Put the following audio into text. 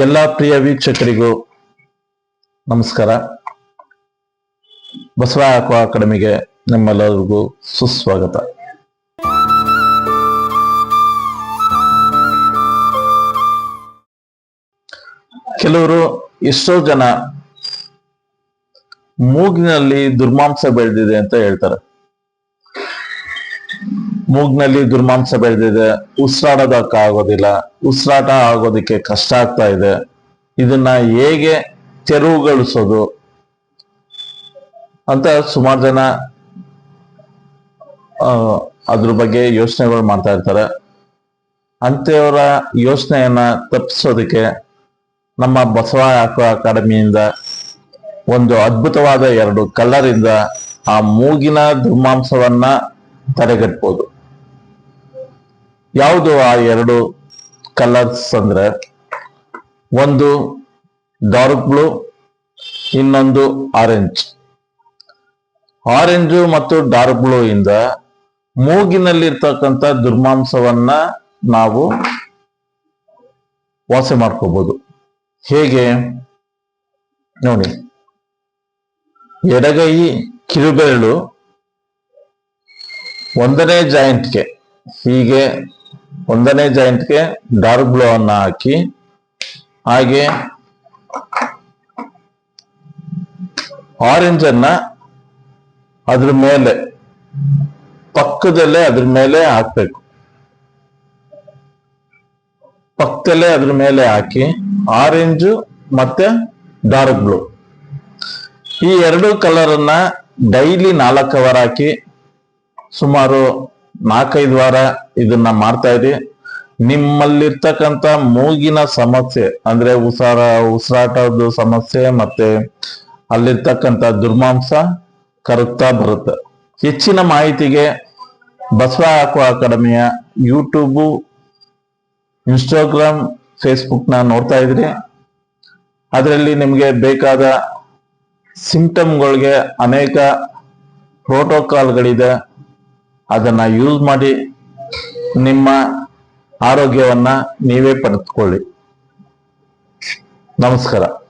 ಎಲ್ಲ ಪ್ರಿಯ ವೀಕ್ಷಕರಿಗೂ ನಮಸ್ಕಾರ. ಬಸವ ಅಕ್ವಾ ಅಕಾಡೆಮಿಗೆ ನಿಮ್ಮೆಲ್ಲರಿಗೂ ಸುಸ್ವಾಗತ. ಕೆಲವರು ಎಷ್ಟೋ ಜನ ಮೂಗಿನಲ್ಲಿ ದುರ್ಮಾಂಸ ಬೆಳೆದಿದೆ ಅಂತ ಹೇಳ್ತಾರೆ. ಮೂಗ್ನಲ್ಲಿ ದುರ್ಮಾಂಸ ಬೆಳೆದಿದೆ. ಉಸಿರಾಡೋದಕ್ಕೆ ಆಗೋದಿಲ್ಲ. ಉಸಿರಾಟ ಆಗೋದಕ್ಕೆ ಕಷ್ಟ ಆಗ್ತಾ ಇದೆ. ಇದನ್ನ ಹೇಗೆ ತೆರವುಗೊಳಿಸೋದು? ಅಂತ ಸುಮಾರು ಜನ ಅದ್ರ ಬಗ್ಗೆ ಯೋಚನೆಗಳು ಮಾಡ್ತಾ ಇರ್ತಾರೆ. ಅಂತೆಯವರ ಯೋಚನೆಯನ್ನ ತಪ್ಪಿಸೋದಕ್ಕೆ ನಮ್ಮ ಬಸವ ಅಕಾಡೆಮಿಯಿಂದ ಒಂದು ಅದ್ಭುತವಾದ ಎರಡು ಕಲ್ಲರಿಂದ ಆ ಮೂಗಿನ ದುರ್ಮಾಂಸವನ್ನ ತಡೆಗಟ್ಬೋದು. ಯಾವುದು ಆ ಎರಡು ಕಲರ್ಸ್ ಅಂದ್ರೆ? ಒಂದು ಡಾರ್ಕ್ ಬ್ಲೂ ಇನ್ನೊಂದು ಆರೆಂಜ್ ಆರೆಂಜು ಮತ್ತು ಡಾರ್ಕ್ ಬ್ಲೂ ಇಂದ ಮೂಗಿನಲ್ಲಿರ್ತಕ್ಕಂಥ ದುರ್ಮಾಂಸವನ್ನ ನಾವು ವಾಸಿ ಮಾಡ್ಕೋಬಹುದು ಹೇಗೆ? ನೋಡಿ. ಎಡಗೈ ಕಿರುಬೆರಳು ಒಂದನೇ ಜಾಯಿಂಟ್ಗೆ ಹೀಗೆ ಒಂದನೇ ಜಾಯಿಂಟ್ಗೆ ಡಾರ್ಕ್ ಬ್ಲೂ ಅನ್ನ ಹಾಕಿ, ಹಾಗೆ ಆರೆಂಜ್ ಅನ್ನ ಅದ್ರ ಮೇಲೆ, ಪಕ್ಕದಲ್ಲೇ ಅದ್ರ ಮೇಲೆ ಹಾಕ್ಬೇಕು. ಪಕ್ಕದಲ್ಲೇ ಅದ್ರ ಮೇಲೆ ಹಾಕಿ, ಆರೆಂಜು ಮತ್ತೆ ಡಾರ್ಕ್ ಬ್ಲೂ ಈ ಎರಡು ಕಲರ್ ಅನ್ನ ಡೈಲಿ ನಾಲ್ಕು ಅವರ್ ಹಾಕಿ, ಸುಮಾರು ನಾಲ್ಕೈದು ವಾರ ಇದನ್ನ ಮಾಡ್ತಾ ಇರಿ ನಿಮ್ಮಲ್ಲಿರ್ತಕ್ಕಂಥ ಮೂಗಿನ ಸಮಸ್ಯೆ, ಅಂದ್ರೆ ಉಸಾರ, ಉಸಿರಾಟದ ಸಮಸ್ಯೆ ಮತ್ತೆ ಅಲ್ಲಿರ್ತಕ್ಕಂಥ ದುರ್ಮಾಂಸ ಕರಗ್ತಾ ಬರುತ್ತೆ. ಹೆಚ್ಚಿನ ಮಾಹಿತಿಗೆ ಬಸವ ಹಾಕುವ ಅಕಾಡೆಮಿಯ ಯೂಟ್ಯೂಬು, ಇನ್ಸ್ಟಾಗ್ರಾಮ್, ಫೇಸ್ಬುಕ್ನ ನೋಡ್ತಾ ಇದ್ರಿ. ಅದರಲ್ಲಿ ನಿಮಗೆ ಬೇಕಾದ ಸಿಂಪ್ಟಮ್ಗಳಿಗೆ ಅನೇಕ ಪ್ರೋಟೋಕಾಲ್ಗಳಿದೆ. ಅದನ್ನ ಯೂಸ್ ಮಾಡಿ ನಿಮ್ಮ ಆರೋಗ್ಯವನ್ನ ನೀವೇ ಪಡೆದುಕೊಳ್ಳಿ. ನಮಸ್ಕಾರ.